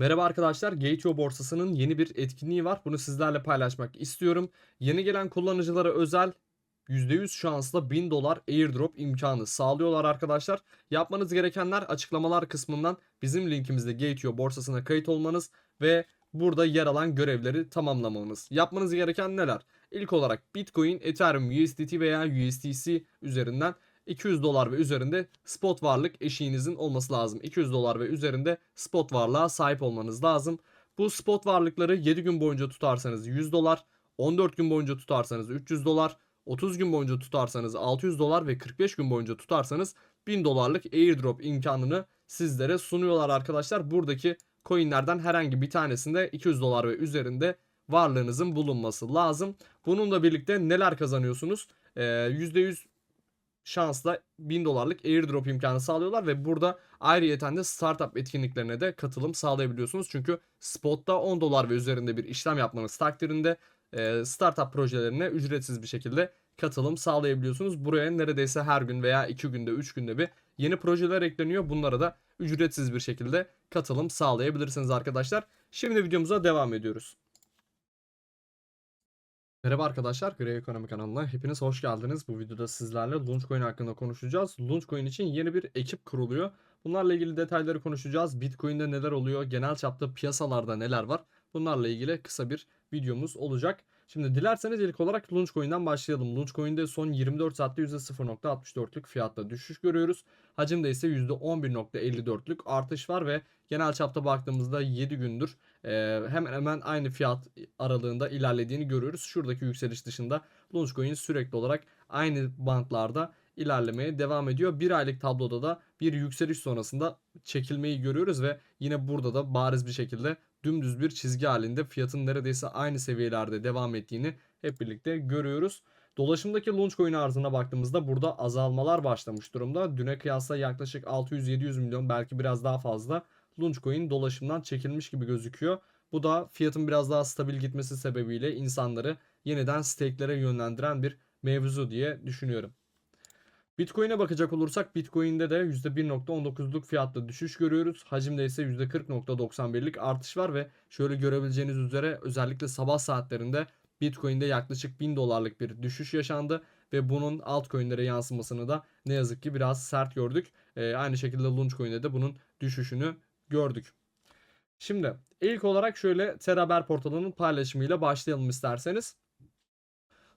Merhaba arkadaşlar, Gateo borsasının yeni bir etkinliği var. Bunu sizlerle paylaşmak istiyorum. Yeni gelen kullanıcılara özel %100 şansla 1000 dolar airdrop imkanı sağlıyorlar arkadaşlar. Yapmanız gerekenler açıklamalar kısmından bizim linkimizde Gateo borsasına kayıt olmanız ve burada yer alan görevleri tamamlamanız. Yapmanız gereken neler? İlk olarak Bitcoin, Ethereum, USDT veya USDC üzerinden 200 dolar ve üzerinde spot varlık eşiğinizin olması lazım. 200 dolar ve üzerinde spot varlığa sahip olmanız lazım. Bu spot varlıkları 7 gün boyunca tutarsanız 100 dolar, 14 gün boyunca tutarsanız 300 dolar, 30 gün boyunca tutarsanız 600 dolar ve 45 gün boyunca tutarsanız 1000 dolarlık airdrop imkanını sizlere sunuyorlar arkadaşlar. Buradaki coinlerden herhangi bir tanesinde 200 dolar ve üzerinde varlığınızın bulunması lazım. Bununla birlikte neler kazanıyorsunuz? Ee, %100 şansla 1000 dolarlık airdrop imkanı sağlıyorlar ve burada ayrıyeten de startup etkinliklerine de katılım sağlayabiliyorsunuz. Çünkü spotta 10 dolar ve üzerinde bir işlem yapmanız takdirinde e, startup projelerine ücretsiz bir şekilde katılım sağlayabiliyorsunuz. Buraya neredeyse her gün veya 2 günde 3 günde bir yeni projeler ekleniyor. Bunlara da ücretsiz bir şekilde katılım sağlayabilirsiniz arkadaşlar. Şimdi videomuza devam ediyoruz. Merhaba arkadaşlar, Grey Ekonomi kanalına hepiniz hoş geldiniz. Bu videoda sizlerle Launchcoin hakkında konuşacağız. Launchcoin için yeni bir ekip kuruluyor. Bunlarla ilgili detayları konuşacağız. Bitcoin'de neler oluyor, genel çapta piyasalarda neler var? Bunlarla ilgili kısa bir videomuz olacak. Şimdi dilerseniz ilk olarak Launchcoin'den başlayalım. Launchcoin'de son 24 saatte %0.64'lük fiyatta düşüş görüyoruz. Hacimde ise %11.54'lük artış var ve genel çapta baktığımızda 7 gündür e, hemen hemen aynı fiyat aralığında ilerlediğini görüyoruz. Şuradaki yükseliş dışında Launchcoin sürekli olarak aynı bantlarda ilerlemeye devam ediyor. Bir aylık tabloda da bir yükseliş sonrasında çekilmeyi görüyoruz ve yine burada da bariz bir şekilde dümdüz bir çizgi halinde fiyatın neredeyse aynı seviyelerde devam ettiğini hep birlikte görüyoruz. Dolaşımdaki Launchcoin arzına baktığımızda burada azalmalar başlamış durumda. Düne kıyasla yaklaşık 600-700 milyon belki biraz daha fazla Launchcoin dolaşımdan çekilmiş gibi gözüküyor. Bu da fiyatın biraz daha stabil gitmesi sebebiyle insanları yeniden stake'lere yönlendiren bir mevzu diye düşünüyorum. Bitcoin'e bakacak olursak Bitcoin'de de %1.19'luk fiyatla düşüş görüyoruz. Hacimde ise %40.91'lik artış var ve şöyle görebileceğiniz üzere özellikle sabah saatlerinde Bitcoin'de yaklaşık 1000 dolarlık bir düşüş yaşandı ve bunun altcoin'lere yansımasını da ne yazık ki biraz sert gördük. Ee, aynı şekilde Launchcoin'de de bunun düşüşünü gördük. Şimdi ilk olarak şöyle Teraber portalının paylaşımıyla başlayalım isterseniz.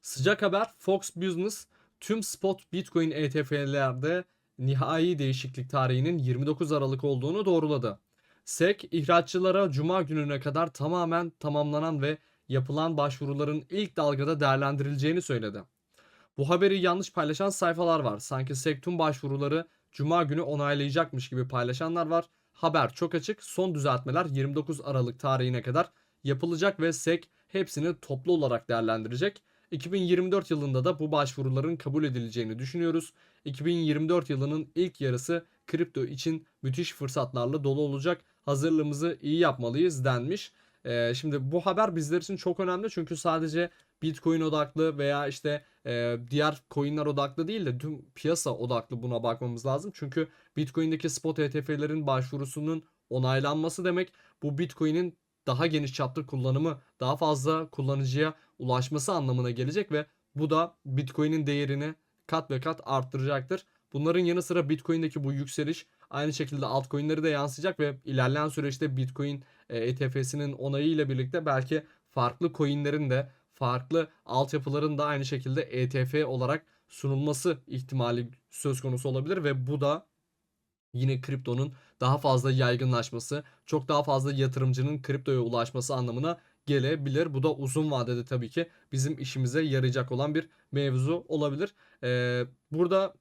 Sıcak haber Fox Business tüm spot Bitcoin ETF'lerde nihai değişiklik tarihinin 29 Aralık olduğunu doğruladı. SEC ihraççılara cuma gününe kadar tamamen tamamlanan ve yapılan başvuruların ilk dalgada değerlendirileceğini söyledi. Bu haberi yanlış paylaşan sayfalar var. Sanki SEC tüm başvuruları cuma günü onaylayacakmış gibi paylaşanlar var. Haber çok açık. Son düzeltmeler 29 Aralık tarihine kadar yapılacak ve SEC hepsini toplu olarak değerlendirecek. 2024 yılında da bu başvuruların kabul edileceğini düşünüyoruz. 2024 yılının ilk yarısı kripto için müthiş fırsatlarla dolu olacak. Hazırlığımızı iyi yapmalıyız denmiş. Ee, şimdi bu haber bizler için çok önemli çünkü sadece Bitcoin odaklı veya işte e, diğer coinler odaklı değil de tüm piyasa odaklı buna bakmamız lazım. Çünkü Bitcoin'deki spot ETF'lerin başvurusunun onaylanması demek bu Bitcoin'in daha geniş çaplı kullanımı, daha fazla kullanıcıya ulaşması anlamına gelecek ve bu da Bitcoin'in değerini kat ve kat arttıracaktır. Bunların yanı sıra Bitcoin'deki bu yükseliş aynı şekilde altcoin'leri de yansıyacak ve ilerleyen süreçte Bitcoin ETF'sinin onayı ile birlikte belki farklı coin'lerin de farklı altyapıların da aynı şekilde ETF olarak sunulması ihtimali söz konusu olabilir ve bu da yine kriptonun daha fazla yaygınlaşması, çok daha fazla yatırımcının kriptoya ulaşması anlamına gelebilir. Bu da uzun vadede tabii ki bizim işimize yarayacak olan bir mevzu olabilir. Ee, burada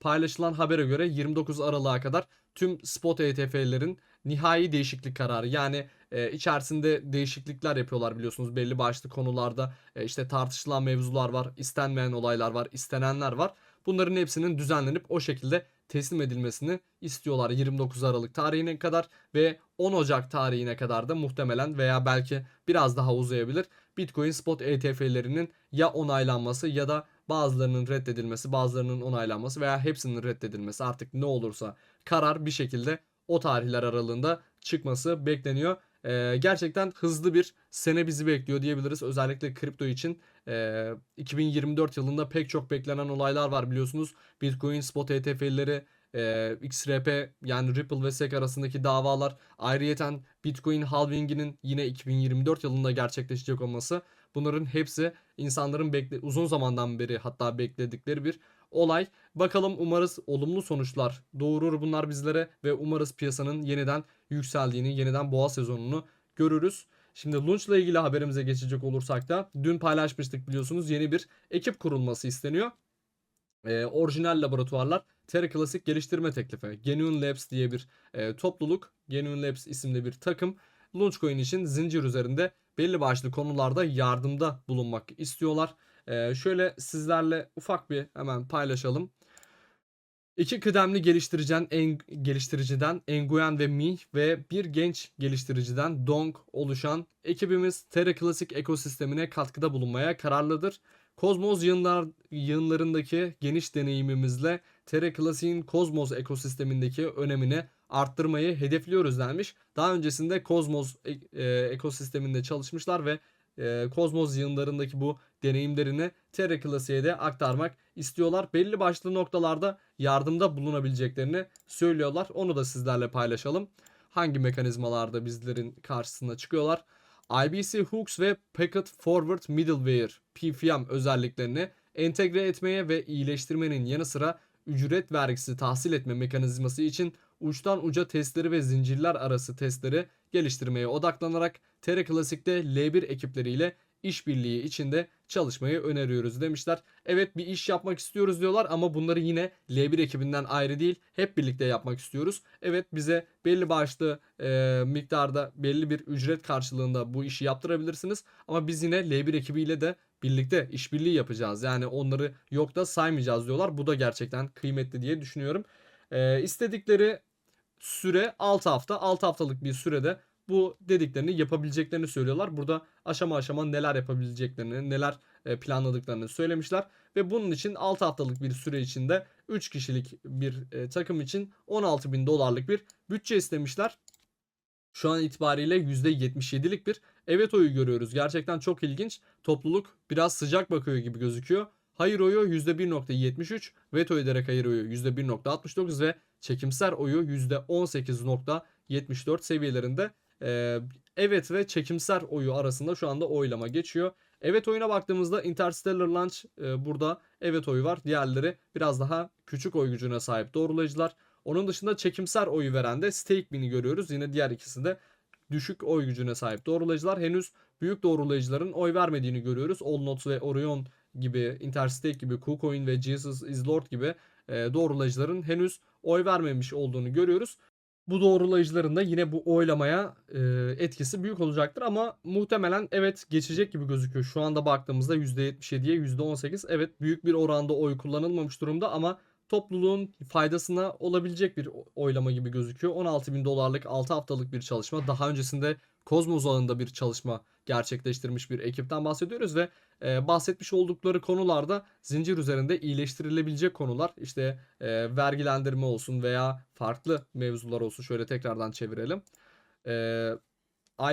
paylaşılan habere göre 29 Aralık'a kadar tüm spot ETF'lerin nihai değişiklik kararı yani e, içerisinde değişiklikler yapıyorlar biliyorsunuz belli başlı konularda e, işte tartışılan mevzular var, istenmeyen olaylar var, istenenler var. Bunların hepsinin düzenlenip o şekilde teslim edilmesini istiyorlar 29 Aralık tarihine kadar ve 10 Ocak tarihine kadar da muhtemelen veya belki biraz daha uzayabilir. Bitcoin spot ETF'lerinin ya onaylanması ya da bazılarının reddedilmesi, bazılarının onaylanması veya hepsinin reddedilmesi artık ne olursa karar bir şekilde o tarihler aralığında çıkması bekleniyor. Ee, gerçekten hızlı bir sene bizi bekliyor diyebiliriz. Özellikle kripto için. Ee, 2024 yılında pek çok beklenen olaylar var biliyorsunuz. Bitcoin, spot ETF'leri, e, XRP yani Ripple ve SEC arasındaki davalar. Ayrıyeten Bitcoin halvinginin yine 2024 yılında gerçekleşecek olması. Bunların hepsi insanların bekle uzun zamandan beri hatta bekledikleri bir olay. Bakalım umarız olumlu sonuçlar doğurur bunlar bizlere ve umarız piyasanın yeniden yükseldiğini, yeniden boğa sezonunu görürüz. Şimdi Launch ile ilgili haberimize geçecek olursak da dün paylaşmıştık biliyorsunuz yeni bir ekip kurulması isteniyor. Ee, orijinal laboratuvarlar Terra Classic geliştirme teklifi. Genuine Labs diye bir e, topluluk. Genuine Labs isimli bir takım. Launchcoin için zincir üzerinde belli başlı konularda yardımda bulunmak istiyorlar. Ee, şöyle sizlerle ufak bir hemen paylaşalım. İki kıdemli geliştiriciden, en, geliştiriciden Nguyen ve Mi ve bir genç geliştiriciden Dong oluşan ekibimiz Terra Classic ekosistemine katkıda bulunmaya kararlıdır. Kozmos yığınlar, yığınlarındaki geniş deneyimimizle Terra Classic'in Kozmos ekosistemindeki önemini arttırmayı hedefliyoruz denmiş. Daha öncesinde Kozmos e, e, ekosisteminde çalışmışlar ve e, Kozmos yığınlarındaki bu deneyimlerini Terra Classic'e de aktarmak istiyorlar. Belli başlı noktalarda yardımda bulunabileceklerini söylüyorlar. Onu da sizlerle paylaşalım. Hangi mekanizmalarda bizlerin karşısına çıkıyorlar? IBC Hooks ve Packet Forward Middleware PFM özelliklerini entegre etmeye ve iyileştirmenin yanı sıra ücret vergisi tahsil etme mekanizması için uçtan uca testleri ve zincirler arası testleri geliştirmeye odaklanarak Terra Classic'te L1 ekipleriyle işbirliği içinde çalışmayı öneriyoruz demişler. Evet bir iş yapmak istiyoruz diyorlar ama bunları yine L1 ekibinden ayrı değil hep birlikte yapmak istiyoruz. Evet bize belli başlı e, miktarda belli bir ücret karşılığında bu işi yaptırabilirsiniz ama biz yine L1 ekibiyle de birlikte işbirliği yapacağız. Yani onları yok da saymayacağız diyorlar. Bu da gerçekten kıymetli diye düşünüyorum. E, istedikleri süre 6 hafta. 6 haftalık bir sürede bu dediklerini yapabileceklerini söylüyorlar. Burada aşama aşama neler yapabileceklerini, neler e, planladıklarını söylemişler. Ve bunun için 6 haftalık bir süre içinde 3 kişilik bir e, takım için 16 bin dolarlık bir bütçe istemişler. Şu an itibariyle %77'lik bir evet oyu görüyoruz. Gerçekten çok ilginç. Topluluk biraz sıcak bakıyor gibi gözüküyor. Hayır oyu %1.73, veto ederek hayır oyu %1.69 ve çekimser oyu %18.74 seviyelerinde. Ee, evet ve çekimser oyu arasında şu anda oylama geçiyor. Evet oyuna baktığımızda Interstellar Launch e, burada evet oyu var. Diğerleri biraz daha küçük oy gücüne sahip doğrulayıcılar. Onun dışında çekimser oyu veren de Stakeman'i görüyoruz. Yine diğer ikisi de düşük oy gücüne sahip doğrulayıcılar. Henüz büyük doğrulayıcıların oy vermediğini görüyoruz. Allnots ve Orion gibi, Interstate gibi, KuCoin ve Jesus is Lord gibi e, doğrulayıcıların henüz oy vermemiş olduğunu görüyoruz. Bu doğrulayıcıların da yine bu oylamaya e, etkisi büyük olacaktır ama muhtemelen evet geçecek gibi gözüküyor. Şu anda baktığımızda %77'ye %18 evet büyük bir oranda oy kullanılmamış durumda ama topluluğun faydasına olabilecek bir oylama gibi gözüküyor. 16 bin dolarlık 6 haftalık bir çalışma. Daha öncesinde Kozmos alanında bir çalışma gerçekleştirmiş bir ekipten bahsediyoruz ve e, bahsetmiş oldukları konularda zincir üzerinde iyileştirilebilecek konular. İşte e, vergilendirme olsun veya farklı mevzular olsun. Şöyle tekrardan çevirelim. E,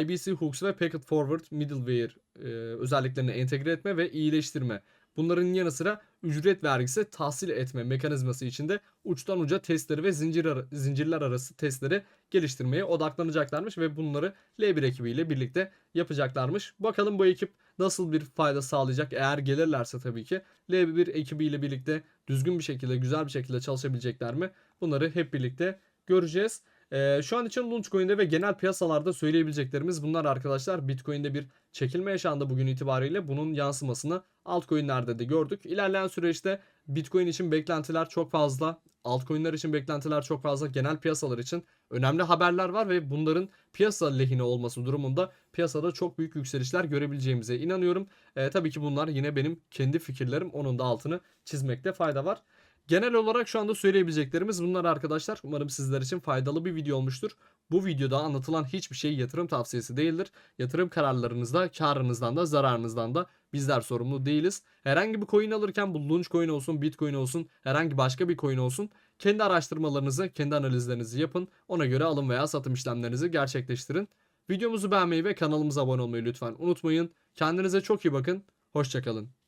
IBC Hooks ve Packet Forward Middleware e, özelliklerini entegre etme ve iyileştirme. Bunların yanı sıra ücret vergisi tahsil etme mekanizması içinde uçtan uca testleri ve zincir ara, zincirler arası testleri geliştirmeye odaklanacaklarmış ve bunları L1 ekibiyle birlikte yapacaklarmış. Bakalım bu ekip nasıl bir fayda sağlayacak eğer gelirlerse tabii ki L1 ekibiyle birlikte düzgün bir şekilde güzel bir şekilde çalışabilecekler mi? Bunları hep birlikte göreceğiz. Ee, şu an için Launchcoin'de ve genel piyasalarda söyleyebileceklerimiz bunlar arkadaşlar. Bitcoin'de bir çekilme yaşandı bugün itibariyle. Bunun yansımasını altcoin'lerde de gördük. İlerleyen süreçte Bitcoin için beklentiler çok fazla. Altcoin'ler için beklentiler çok fazla. Genel piyasalar için önemli haberler var ve bunların piyasa lehine olması durumunda piyasada çok büyük yükselişler görebileceğimize inanıyorum. Ee, tabii ki bunlar yine benim kendi fikirlerim. Onun da altını çizmekte fayda var. Genel olarak şu anda söyleyebileceklerimiz bunlar arkadaşlar. Umarım sizler için faydalı bir video olmuştur. Bu videoda anlatılan hiçbir şey yatırım tavsiyesi değildir. Yatırım kararlarınızda karınızdan da zararınızdan da bizler sorumlu değiliz. Herhangi bir coin alırken bu Launch coin olsun, Bitcoin olsun, herhangi başka bir coin olsun kendi araştırmalarınızı, kendi analizlerinizi yapın. Ona göre alım veya satım işlemlerinizi gerçekleştirin. Videomuzu beğenmeyi ve kanalımıza abone olmayı lütfen unutmayın. Kendinize çok iyi bakın. Hoşçakalın.